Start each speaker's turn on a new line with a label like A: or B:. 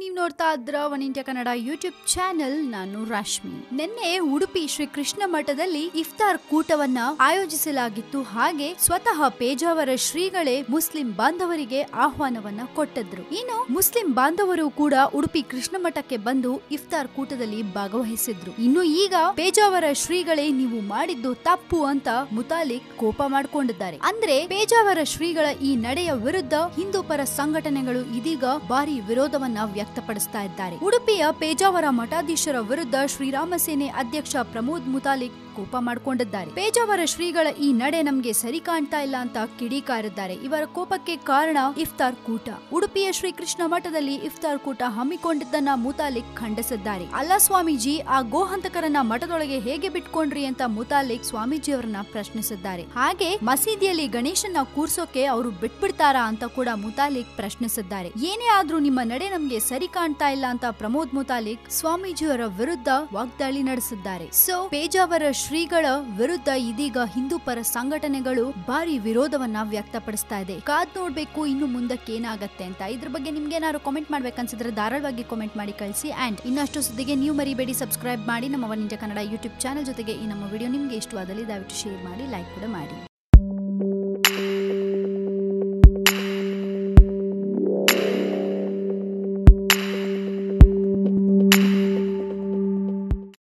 A: ನೀವು ನೋಡ್ತಾ ಇದ್ರ one India Kannada YouTube channel, ನಾನು ರಾಶ್ಮಿ. ನಿನ್ನೆ ಉಡುಪಿ ಶ್ರೀ ಕೃಷ್ಣ ಮಠದಲ್ಲಿ ಇಫ್ತಾರ್ ಕೂಟವನ್ನ ಆಯೋಜಿಸಲಾಗಿತ್ತು. ಹಾಗೆ ಸ್ವತಃ ಪೇಜಾವರ ಶ್ರೀಗಳೇ ಮುಸ್ಲಿಂ ಬಾಂಧವರಿಗೆ ಆಹ್ವಾನವನ್ನ ಕೊಟ್ಟಿದ್ರು. ಇನ್ನು ಮುಸ್ಲಿಂ ಬಾಂಧವರು ಕೂಡ ಉಡುಪಿ ಕೃಷ್ಣ ಮಠಕ್ಕೆ ಬಂದು ಇಫ್ತಾರ್ ಕೂಟದಲ್ಲಿ ಭಾಗವಹಿಸಿದ್ರು. ಇನ್ನು ಈಗ ಪೇಜಾವರ ಶ್ರೀಗಳೇ ನೀವು ಮಾಡಿದ್ದು ತಪ್ಪು ಅಂತ ಮುತಾಲಿಕ್ ಕೋಪ ಮಾಡಿಕೊಂಡಿದ್ದಾರೆ. ಅಂದ್ರೆ ಪೇಜಾವರ ಶ್ರೀಗಳ ಈ ನಡೆಯ ವಿರುದ್ಧ ಹಿಂದೂ ಪರ ಸಂಘಟನೆಗಳು ಇದೀಗ ಭಾರಿ ವಿರೋಧವನ್ನ ವ್ಯಕ್ತಪಡಿಸ್ತಾ ಇದ್ದಾರೆ. ಉಡುಪಿಯ ಪೇಜಾವರ ಮಠಾಧೀಶರ ವಿರುದ್ಧ ಶ್ರೀರಾಮ ಸೇನೆ ಅಧ್ಯಕ್ಷ ಪ್ರಮೋದ್ ಮುತಾಲಿಕ್ ಕೋಪ ಮಾಡಿಕೊಂಡಿದ್ದಾರೆ. ಪೇಜಾವರ ಶ್ರೀಗಳ ಈ ನಡೆ ನಮ್ಗೆ ಸರಿ ಕಾಣ್ತಾ ಇಲ್ಲ ಅಂತ ಕಿಡಿಕಾರಿದ್ದಾರೆ. ಇವರ ಕೋಪಕ್ಕೆ ಕಾರಣ ಇಫ್ತಾರ್ ಕೂಟ. ಉಡುಪಿಯ ಶ್ರೀ ಕೃಷ್ಣ ಮಠದಲ್ಲಿ ಇಫ್ತಾರ್ ಕೂಟ ಹಮ್ಮಿಕೊಂಡಿದ್ದನ್ನ ಮುತಾಲಿಕ್ ಖಂಡಿಸಿದ್ದಾರೆ. ಅಲ್ಲ ಸ್ವಾಮೀಜಿ, ಆ ಗೋಹಂತಕರನ್ನ ಮಠದೊಳಗೆ ಹೇಗೆ ಬಿಟ್ಕೊಂಡ್ರಿ ಅಂತ ಮುತಾಲಿಕ್ ಸ್ವಾಮೀಜಿಯವರನ್ನ ಪ್ರಶ್ನಿಸಿದ್ದಾರೆ. ಹಾಗೆ ಮಸೀದಿಯಲ್ಲಿ ಗಣೇಶನ ಕೂರ್ಸೋಕೆ ಅವರು ಬಿಟ್ಬಿಡ್ತಾರಾ ಅಂತ ಕೂಡ ಮುತಾಲಿಕ್ ಪ್ರಶ್ನಿಸಿದ್ದಾರೆ. ಏನೇ ಆದ್ರೂ ನಿಮ್ಮ ನಡೆ ನಮ್ಗೆ ಸರಿ ಕಾಣ್ತಾ ಇಲ್ಲ ಅಂತ ಪ್ರಮೋದ್ ಮುತಾಲಿಕ್ ಸ್ವಾಮೀಜಿಯವರ ವಿರುದ್ಧ ವಾಗ್ದಾಳಿ ನಡೆಸಿದ್ದಾರೆ. ಸೊ ಪೇಜಾವರ ಶ್ರೀಗಳ ವಿರುದ್ಧ ಇದೀಗ ಹಿಂದೂ ಪರ ಸಂಘಟನೆಗಳು ಭಾರಿ ವಿರೋಧವನ್ನ ವ್ಯಕ್ತಪಡಿಸ್ತಾ ಇದೆ. ಕಾದ್ ನೋಡ್ಬೇಕು, ಇನ್ನು ಮುಂದಕ್ಕೆ ಏನಾಗತ್ತೆ ಅಂತ. ಇದ್ರ ಬಗ್ಗೆ ನಿಮ್ಗೆ ಏನಾದ್ರು ಕಾಮೆಂಟ್ ಮಾಡ್ಬೇಕನ್ಸಿದ್ರೆ ಧಾರಾಳವಾಗಿ ಕಾಮೆಂಟ್ ಮಾಡಿ ಕಳಿಸಿ. ಅಂಡ್ ಇನ್ನಷ್ಟು ಸುದ್ದಿಗೆ ನೀವು ಮರಿಬೇಡಿ ಸಬ್ಸ್ಕ್ರೈಬ್ ಮಾಡಿ ನಮ್ಮ ಒನ್ ಕನ್ನಡ ಯೂಟ್ಯೂಬ್ ಚಾನಲ್ ಜೊತೆಗೆ ಈ ನಮ್ಮ ವಿಡಿಯೋ ನಿಮ್ಗೆ ಇಷ್ಟವಾದಲ್ಲಿ ದಯವಿಟ್ಟು ಶೇರ್ ಮಾಡಿ ಲೈಕ್ ಕೂಡ ಮಾಡಿ.